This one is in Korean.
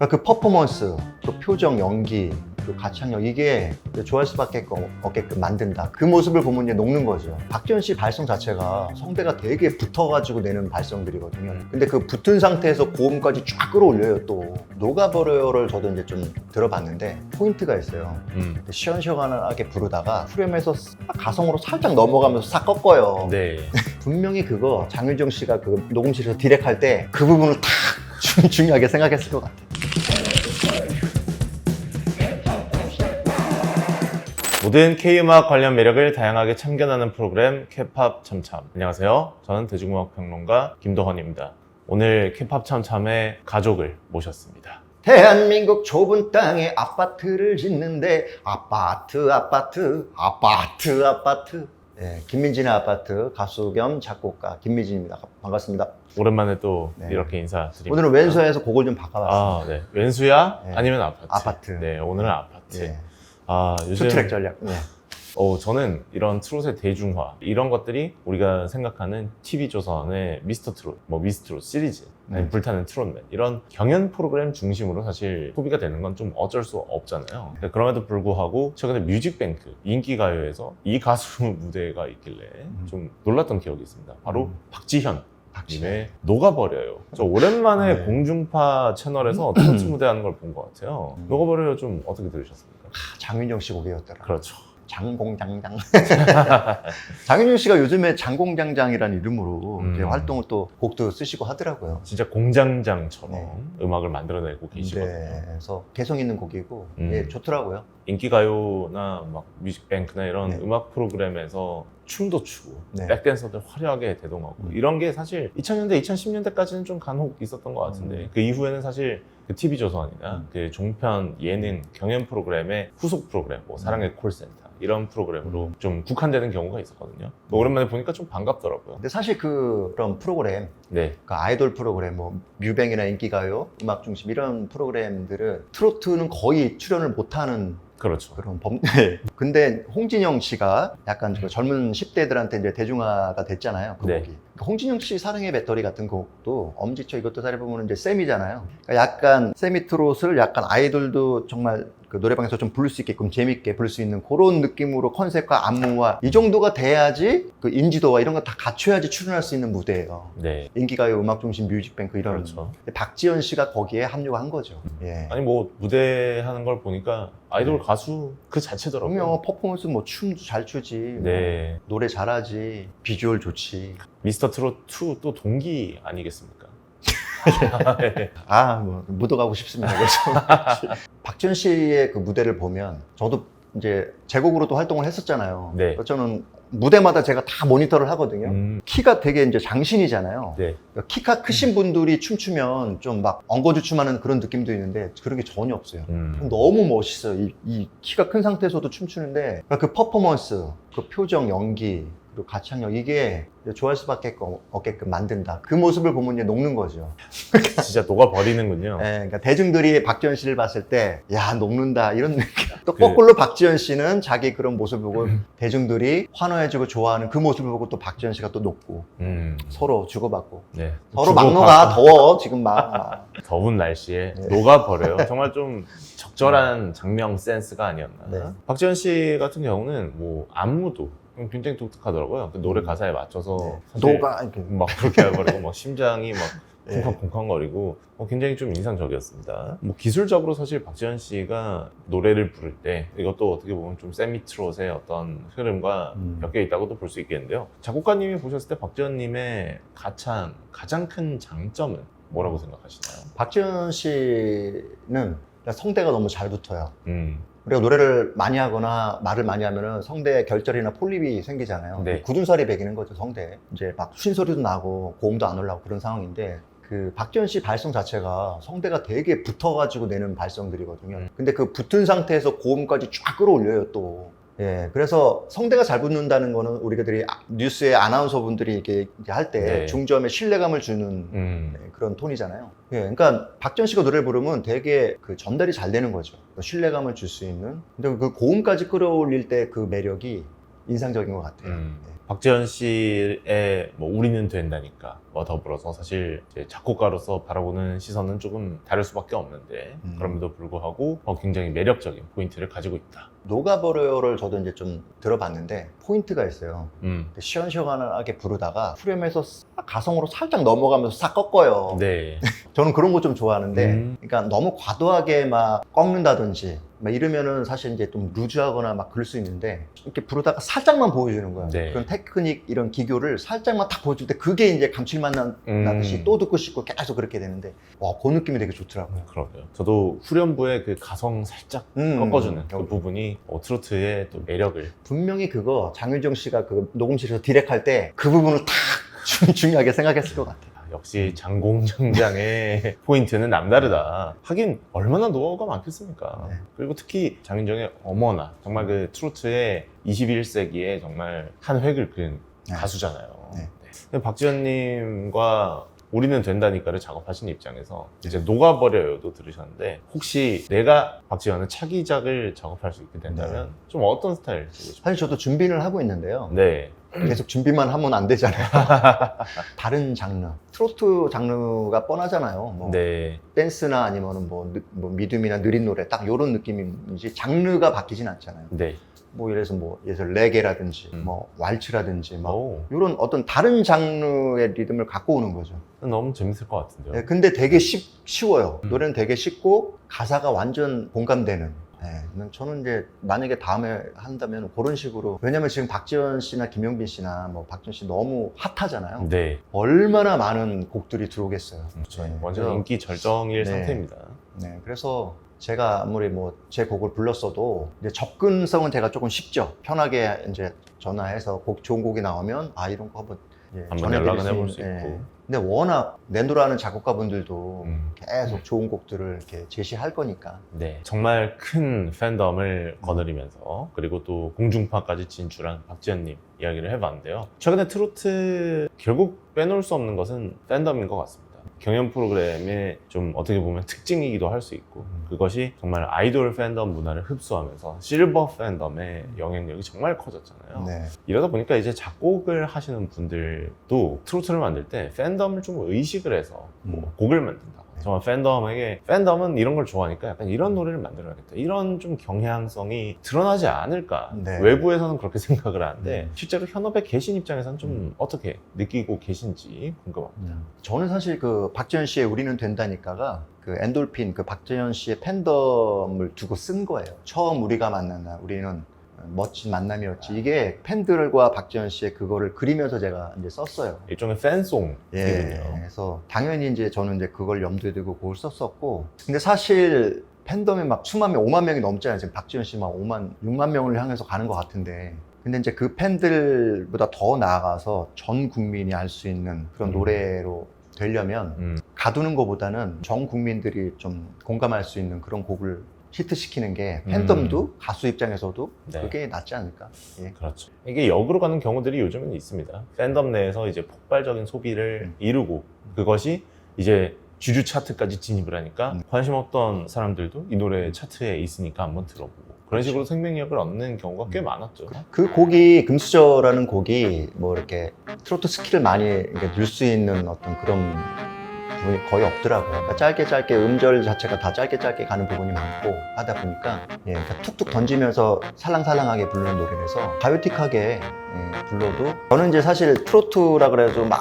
그러니까 그 퍼포먼스, 그 표정, 연기, 그 가창력 이게 좋아할 수밖에 없게끔 만든다. 그 모습을 보면 이제 녹는 거죠. 박지원 씨 발성 자체가 성대가 되게 붙어가지고 내는 발성들이거든요. 근데 그 붙은 상태에서 고음까지 쫙 끌어올려요 또. 녹아버려요를 저도 이제 좀 들어봤는데 포인트가 있어요. 음. 시원시원하게 부르다가 후렴에서 싹 가성으로 살짝 넘어가면서 싹 꺾어요. 네. 분명히 그거 장윤정 씨가 그 녹음실에서 디렉할 때 그 부분을 탁 중- 중요하게 생각했을 것 같아요. 모든 K-음악 관련 매력을 다양하게 참견하는 프로그램 K-팝 참참. 안녕하세요. 저는 대중음악 평론가 김도헌입니다. 오늘 K-팝 참참의 가족을 모셨습니다. 대한민국 좁은 땅에 아파트를 짓는데 아파트 아파트 아파트 아파트 네, 김민진의 아파트 가수 겸 작곡가 김민진입니다. 반갑습니다. 오랜만에 또 네. 이렇게 인사드립니다. 오늘은 왼손에서 곡을 좀 바꿔봤습니다. 아, 네. 왼수야? 네. 아니면 아파트? 아파트. 네, 오늘은 아파트. 예. 아, 요즘 투트랙 전략. 네. 어, 저는 이런 트롯의 대중화 이런 것들이 우리가 생각하는 TV조선의 미스터 트롯, 뭐 미스트롯 시리즈, 음. 불타는 트롯맨 이런 경연 프로그램 중심으로 사실 소비가 되는 건 좀 어쩔 수 없잖아요. 근데 그럼에도 불구하고 최근에 뮤직뱅크 인기 가요에서 이 가수 무대가 있길래 음. 좀 놀랐던 기억이 있습니다. 바로 음. 박지현. 박지현. 님의 녹아버려요. 저 오랜만에 네. 공중파 채널에서 트로트 무대 하는 걸 본 것 같아요. 음. 녹아버려요 좀 어떻게 들으셨습니까? 장윤정 씨 곡이었더라. 그렇죠. 장공장장. 장윤정 씨가 요즘에 장공장장이라는 이름으로 음. 활동을 또 곡도 쓰시고 하더라고요. 진짜 공장장처럼 네. 음악을 만들어내고 계시거든요. 네, 그래서 개성 있는 곡이고 음. 예, 좋더라고요. 인기가요나 막 뮤직뱅크나 이런 네. 음악 프로그램에서 춤도 추고 네. 백댄서들 화려하게 대동하고 음. 이런 게 사실 2000년대, 2010년대까지는 좀 간혹 있었던 것 같은데 음. 그 이후에는 사실 그 TV조선이나 음. 그 종편 예능 경연 프로그램의 후속 프로그램, 뭐 사랑의 콜센터 이런 프로그램으로 음. 좀 국한되는 경우가 있었거든요. 뭐 오랜만에 보니까 좀 반갑더라고요. 근데 사실 그, 그런 프로그램, 네, 그 아이돌 프로그램, 뭐 뮤뱅이나 인기가요, 음악 중심 이런 프로그램들은 트로트는 거의 출연을 못하는 그렇죠. 그런 범. 네. 근데 홍진영 씨가 약간 그 젊은 10대들한테 이제 대중화가 됐잖아요. 그 네. 곡이. 홍진영 씨 사랑의 배터리 같은 곡도 엄지쳐 이것도 사실 보면 이제 쌤이잖아요. 그러니까 약간 세미 트롯을 약간 아이돌도 정말 그 노래방에서 좀 부를 수 있게끔 재밌게 부를 수 있는 그런 느낌으로 컨셉과 안무와 이 정도가 돼야지 그 인지도와 이런 거 다 갖춰야지 출연할 수 있는 무대예요. 네, 인기가요, 음악 중심 뮤직뱅크 이런. 그렇죠. 박지현 씨가 거기에 합류한 거죠. 예. 아니 뭐 무대 하는 걸 보니까 아이돌 가수 그 자체더라고요. 그럼요 퍼포먼스 뭐 춤도 잘 추지 네, 노래 잘하지 비주얼 좋지 미스터 트롯 2 또 동기 아니겠습니까? 아 뭐 묻어가고 싶습니다 그래서 박지현 씨의 그 무대를 보면 저도 이제 제곡으로도 활동을 했었잖아요 네. 그래서 저는 무대마다 제가 다 모니터를 하거든요 음, 키가 되게 이제 장신이잖아요 네. 그러니까 키가 크신 분들이 춤추면 좀 막 엉거주춤하는 그런 느낌도 있는데 그런 게 전혀 없어요 음. 너무 멋있어요. 이, 이 키가 큰 상태에서도 춤추는데 그러니까 그 퍼포먼스, 그 표정, 연기, 그리고 가창력 이게 좋아할 수밖에 없게끔 만든다. 그 모습을 보면 이제 녹는 거죠. 진짜 녹아버리는군요. 예, 그러니까 대중들이 박지현 씨를 봤을 때, 야, 녹는다. 이런 느낌. 또 그- 음. 거꾸로 박지현 씨는 자기 그런 모습을 보고 대중들이 환호해주고 좋아하는 그 모습을 보고 또 박지현 씨가 또 녹고 음, 서로 주고받고. 네. 서로 막 녹아. 더워. 지금 막. 막. 더운 날씨에 네. 녹아버려요. 정말 좀 적절한 장명 센스가 아니었나. 네. 박지현 씨 같은 경우는 뭐 안무도 굉장히 독특하더라고요. 그 노래 음. 가사에 맞춰서 네. 사실 녹아. 이렇게. 막 그렇게 해버리고 막 심장이 막 네. 쿵쾅쿵쾅거리고 어, 굉장히 좀 인상적이었습니다. 뭐 기술적으로 사실 박지현 씨가 노래를 부를 때 이것도 어떻게 보면 좀 세미 트롯의 어떤 흐름과 음. 엮여 있다고도 볼 수 있겠는데요. 작곡가님이 보셨을 때 박지현님의 가창 가장 큰 장점은 뭐라고 생각하시나요? 박지현 씨는 성대가 너무 잘 붙어요. 음, 우리가 노래를 많이 하거나 말을 많이 하면은 성대 결절이나 폴립이 생기잖아요. 네. 굳은 살이 배기는 거죠, 성대. 이제 막 쉰소리도 나고 고음도 안 올라오고 그런 상황인데 그 박지현 씨 발성 자체가 성대가 되게 붙어가지고 내는 발성들이거든요. 음. 근데 그 붙은 상태에서 고음까지 쫙 끌어올려요, 또. 예, 그래서 성대가 잘 붙는다는 거는 우리가들이 아- 뉴스의 아나운서 분들이 이렇게 할때 네. 중점에 신뢰감을 주는 음, 네, 그런 톤이잖아요. 예, 그러니까 박지현 씨가 노래를 부르면 되게 그 전달이 잘 되는 거죠. 그 신뢰감을 줄 수 있는. 근데 그 고음까지 끌어올릴 때 그 매력이 인상적인 것 같아요. 음. 네. 박지현 씨의 뭐 우리는 된다니까 와 더불어서 사실 작곡가로서 바라보는 시선은 조금 다를 수밖에 없는데 음. 그럼에도 불구하고 어, 굉장히 매력적인 포인트를 가지고 있다. 녹아버려요를 저도 이제 좀 들어봤는데 포인트가 있어요. 음. 시원시원하게 부르다가 후렴에서 싹 가성으로 살짝 넘어가면서 싹 꺾어요. 네. 저는 그런 거 좀 좋아하는데, 음. 그러니까 너무 과도하게 막 꺾는다든지, 막 이러면은 사실 이제 좀 루즈하거나 막 그럴 수 있는데, 이렇게 부르다가 살짝만 보여주는 거야. 네. 그런 테크닉, 이런 기교를 살짝만 딱 보여줄 때, 그게 이제 감칠 맛 나- 음. 나듯이 또 듣고 싶고 계속 그렇게 되는데, 와, 그 느낌이 되게 좋더라고요. 그러게요. 저도 후렴부의 그 가성 살짝 음. 꺾어주는 그 여기. 부분이 어, 트로트의 또 매력을 분명히 그거 장윤정 씨가 그 녹음실에서 디렉할 때 그 부분을 딱 중- 중요하게 생각했을 것 같아요. 아, 역시 장공정장의 포인트는 남다르다. 하긴 얼마나 노하우가 많겠습니까. 네. 그리고 특히 장윤정의 어머나 정말 그 트로트의 21세기에 정말 한 획을 그은 네. 가수잖아요. 네. 근데 박지현님과 우리는 된다니까를 작업하신 입장에서 이제 녹아버려요도 들으셨는데 혹시 내가 박지현의 차기작을 작업할 수 있게 된다면 네. 좀 어떤 스타일 쓰고 싶어요? 사실 저도 준비를 하고 있는데요. 네. 계속 준비만 하면 안 되잖아요. 다른 장르. 트로트 장르가 뻔하잖아요. 뭐 네. 댄스나 아니면 뭐, 느- 뭐 미듬이나 느린 노래 딱 이런 느낌이지 장르가 바뀌진 않잖아요. 네. 뭐 들어서 뭐 예를 레게라든지 음. 뭐 왈츠라든지 막 오, 이런 어떤 다른 장르의 리듬을 갖고 오는 거죠. 너무 재밌을 것 같은데요. 네, 근데 되게 쉽, 쉬워요. 음. 노래는 되게 쉽고 가사가 완전 공감되는. 네, 저는 이제 만약에 다음에 한다면 그런 식으로 왜냐면 지금 박지원 씨나 김영빈 씨나 뭐 박지원 씨 너무 핫하잖아요. 네. 얼마나 많은 곡들이 들어오겠어요. 그렇죠. 네, 완전 인기 절정일 네. 상태입니다. 네, 그래서 제가 아무리 뭐 제 곡을 불렀어도 이제 접근성은 제가 조금 쉽죠. 편하게 이제 전화해서 곡 좋은 곡이 나오면 아 이런 거 한번 예, 한번 전해드릴 연락은 해볼 수 있고. 예. 근데 워낙 낸도라는 작곡가분들도 음. 계속 좋은 곡들을 이렇게 제시할 거니까. 네. 정말 큰 팬덤을 거느리면서 그리고 또 공중파까지 진출한 박지현님 이야기를 해봤는데요. 최근에 트로트 결국 빼놓을 수 없는 것은 팬덤인 것 같습니다. 경연 프로그램의 좀 어떻게 보면 특징이기도 할 수 있고 그것이 정말 아이돌 팬덤 문화를 흡수하면서 실버 팬덤의 영향력이 정말 커졌잖아요. 네. 이러다 보니까 이제 작곡을 하시는 분들도 트로트를 만들 때 팬덤을 좀 의식을 해서 뭐 음. 곡을 만든다. 정말 팬덤에게 팬덤은 이런 걸 좋아하니까 약간 이런 노래를 만들어야겠다. 이런 좀 경향성이 드러나지 않을까. 네. 외부에서는 그렇게 생각을 하는데 음. 실제로 현업에 계신 입장에서는 좀 음. 어떻게 느끼고 계신지 궁금합니다. 저는 사실 그 박지현 씨의 우리는 된다니까가 그 엔돌핀 그 박지현 씨의 팬덤을 두고 쓴 거예요. 처음 우리가 만난 날 우리는 멋진 만남이었지. 이게 팬들과 박지현 씨의 그거를 그리면서 제가 이제 썼어요. 일종의 팬송이군요. 예. 그래서 당연히 이제 저는 이제 그걸 염두에 두고 그걸 썼었고. 근데 사실 팬덤이 막 수만 명, 5만 명이 넘잖아요. 지금 박지현 씨 막 5만, 6만 명을 향해서 가는 것 같은데. 근데 이제 그 팬들보다 더 나아가서 전 국민이 알 수 있는 그런 음. 노래로 되려면 음, 가두는 것보다는 전 국민들이 좀 공감할 수 있는 그런 곡을 히트시키는 게 음. 팬덤도 가수 입장에서도 네. 그게 낫지 않을까. 예. 그렇죠. 이게 역으로 가는 경우들이 요즘은 있습니다. 팬덤 내에서 이제 폭발적인 소비를 음. 이루고 그것이 이제 주류 차트까지 진입을 하니까 음. 관심 없던 사람들도 이 노래 차트에 있으니까 한번 들어보고 그런 식으로 생명력을 얻는 경우가 꽤 음. 많았죠. 그 곡이 금수저라는 곡이 뭐 이렇게 트로트 스킬을 많이 넣을 수 있는 어떤 그런 거의 없더라고요. 그러니까 짧게 짧게 음절 자체가 다 짧게 짧게 가는 부분이 많고 하다 보니까 예, 그러니까 툭툭 던지면서 살랑살랑하게 부르는 노래라서 가요틱하게 예, 불러도 저는 이제 사실 트로트라 그래서 막